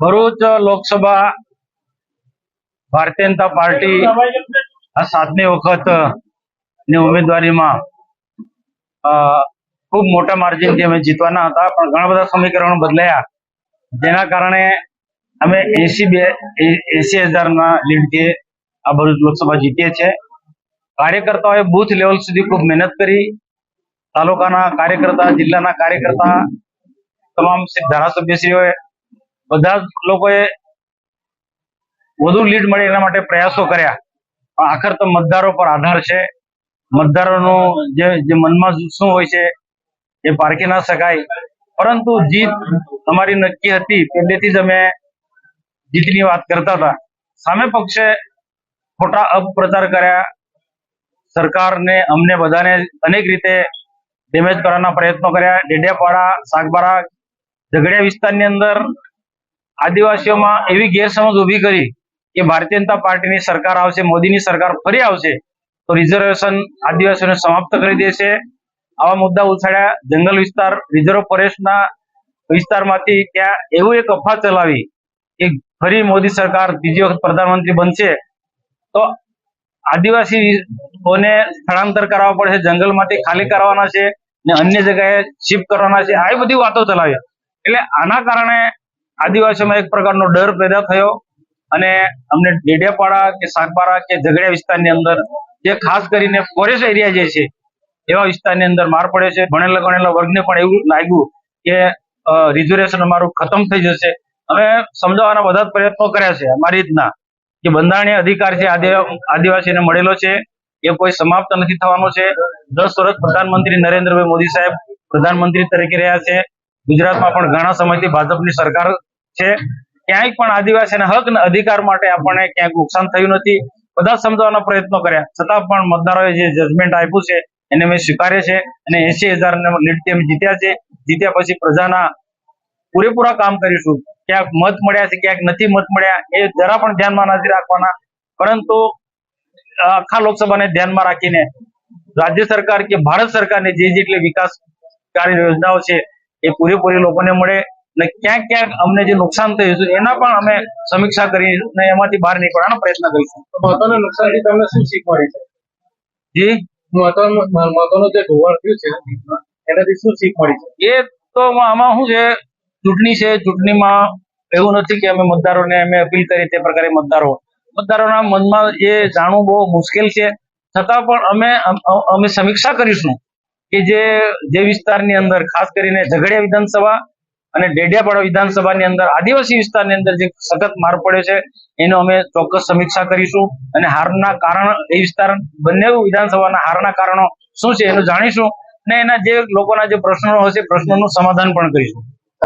Bharuch Lok Sabha Bharatiya Janata party આ સાતમી વખતની ઉમેદવારીમાં ખૂબ મોટા માર્જિનથી અમે જીતવાના હતા પણ ઘણા બધા સમીકરણો બદલાયા. જેના કારણે અમે એસી બે એસી હજારના લીડથી આ ભરૂચ લોકસભા જીતીએ છીએ. કાર્યકર્તાઓએ બૂથ લેવલ સુધી ખૂબ મહેનત કરી. તાલુકાના કાર્યકર્તા, જિલ્લાના કાર્યકર્તા, તમામ ધારાસભ્યશ્રીઓએ બધા જ લોકોએ વધુ લીડ મળે એના માટે પ્રયાસો કર્યા. પણ આખર તો મતદારો પર આધાર છે. મતદારોનું જે મનમાં શું હોય છે એ પારખી ના શકાય. પરંતુ જીત અમારી નક્કી હતી. પહેલેથી જ અમે જીતની વાત કરતા હતા. સામે પક્ષે ખોટા અપપ્રચાર કર્યા. સરકારને અમને બધાને અનેક રીતે ડેમેજ કરવાના પ્રયત્નો કર્યા. ડેડિયાપાડા, સાગબારા, ઝઘડિયા વિસ્તારની અંદર આદિવાસીઓમાં એવી ગેરસમજ ઊભી કરી કે ભારતીય જનતા પાર્ટીની સરકાર આવશે, મોદીની સરકાર ફરી આવશે, તો રિઝર્વેશન આદિવાસીઓને સમાપ્ત કરી દેશે આવા મુદ્દા ઉછાળ્યા. જંગલ વિસ્તાર રિઝર્વ ફોરેસ્ટના વિસ્તારમાંથી ત્યાં એવું એક અફવા ચલાવી કે ફરી મોદી સરકાર બીજી વખત પ્રધાનમંત્રી બનશે. તો આદિવાસીઓને સ્થળાંતર કરાવવા પડશે, જંગલમાંથી ખાલી કરવાના છે. ને અન્ય જગ્યાએ શિફ્ટ કરવાના છે. આવી બધી વાતો ચલાવી. એટલે આના કારણે આદિવાસીઓમાં એક પ્રકારનો ડર પેદા થયો અને અમને ડેડિયાપાડા કે સાગબારા કે ઝઘડિયા વિસ્તારની અંદર જે ખાસ કરીને ફોરેસ્ટ એરિયા જે છે, એવા વિસ્તારની અંદર માર પડે છે. ભણેલા ગણેલા વર્ગને પણ એવું લાગ્યું કે રિઝર્વેશન અમારું ખતમ થઈ જશે. અમે સમજાવવાના બધા પ્રયત્નો કર્યા છે. અમારી રીતના કે બંધારણીય અધિકાર છે આદિવાસીને મળેલો છે એ કોઈ સમાપ્ત નથી થવાનો છે. દસ વર્ષ પ્રધાનમંત્રી નરેન્દ્રભાઈ મોદી સાહેબ પ્રધાનમંત્રી તરીકે રહ્યા છે. ગુજરાતમાં પણ ઘણા સમયથી ભાજપની સરકાર છે. ક્યાંય પણ આદિવાસીના હક અને અધિકાર માટે આપણને ક્યાંક નુકસાન થયું નથી. બધા સમજાવવાના પ્રયત્નો કર્યા. છતાં પણ મતદારોએ જે જજમેન્ટ આપ્યું છે, એને અમે સ્વીકારે છે અને એસી હજાર જીત્યા છે. જીત્યા પછી પ્રજાના પૂરેપૂરા કામ કરીશું. ક્યાંક મત મળ્યા છે, ક્યાંક નથી મત મળ્યા. એ જરા પણ ધ્યાનમાં નથી રાખવાના. પરંતુ આખા લોકસભાને ધ્યાનમાં રાખીને રાજ્ય સરકાર કે ભારત સરકારની જે જેટલી વિકાસકારી યોજનાઓ છે એ પૂરેપૂરી લોકોને મળે અને ક્યાંક ક્યાંક અમને જે નુકસાન થયું છે એના પણ અમે સમીક્ષા કરીને એમાંથી બહાર નીકળવાનો પ્રયત્ન કરીશું. મહત્વના નુકસાનથી તમને શું શીખ મળી છે? જી? મહત્વનું મહત્વનું જે ધોવાણ થયું છે એનાથી શું શીખ મળી છે? એ તો આમાં શું છે? ચૂંટણી છે ચૂંટણીમાં એવું નથી કે અમે મતદારોને અમે અપીલ કરી તે પ્રકારે મતદારો મતદારોના મનમાં એ જાણવું બહુ મુશ્કેલ છે. છતાં પણ અમે અમે સમીક્ષા કરીશું કે જે જે વિસ્તારની અંદર ખાસ કરીને ઝઘડિયા વિધાનસભા અને ડેડિયાપાડા વિધાનસભાની અંદર આદિવાસી વિસ્તારની અંદર જે સખત માર પડ્યો છે, એનો અમે ચોક્કસ સમીક્ષા કરીશું અને હારના કારણ, એ વિસ્તાર બંને વિધાનસભાના હારના કારણો શું છે એનું જાણીશું અને એના જે લોકોના જે પ્રશ્નો હશે પ્રશ્નોનું સમાધાન પણ કરીશું.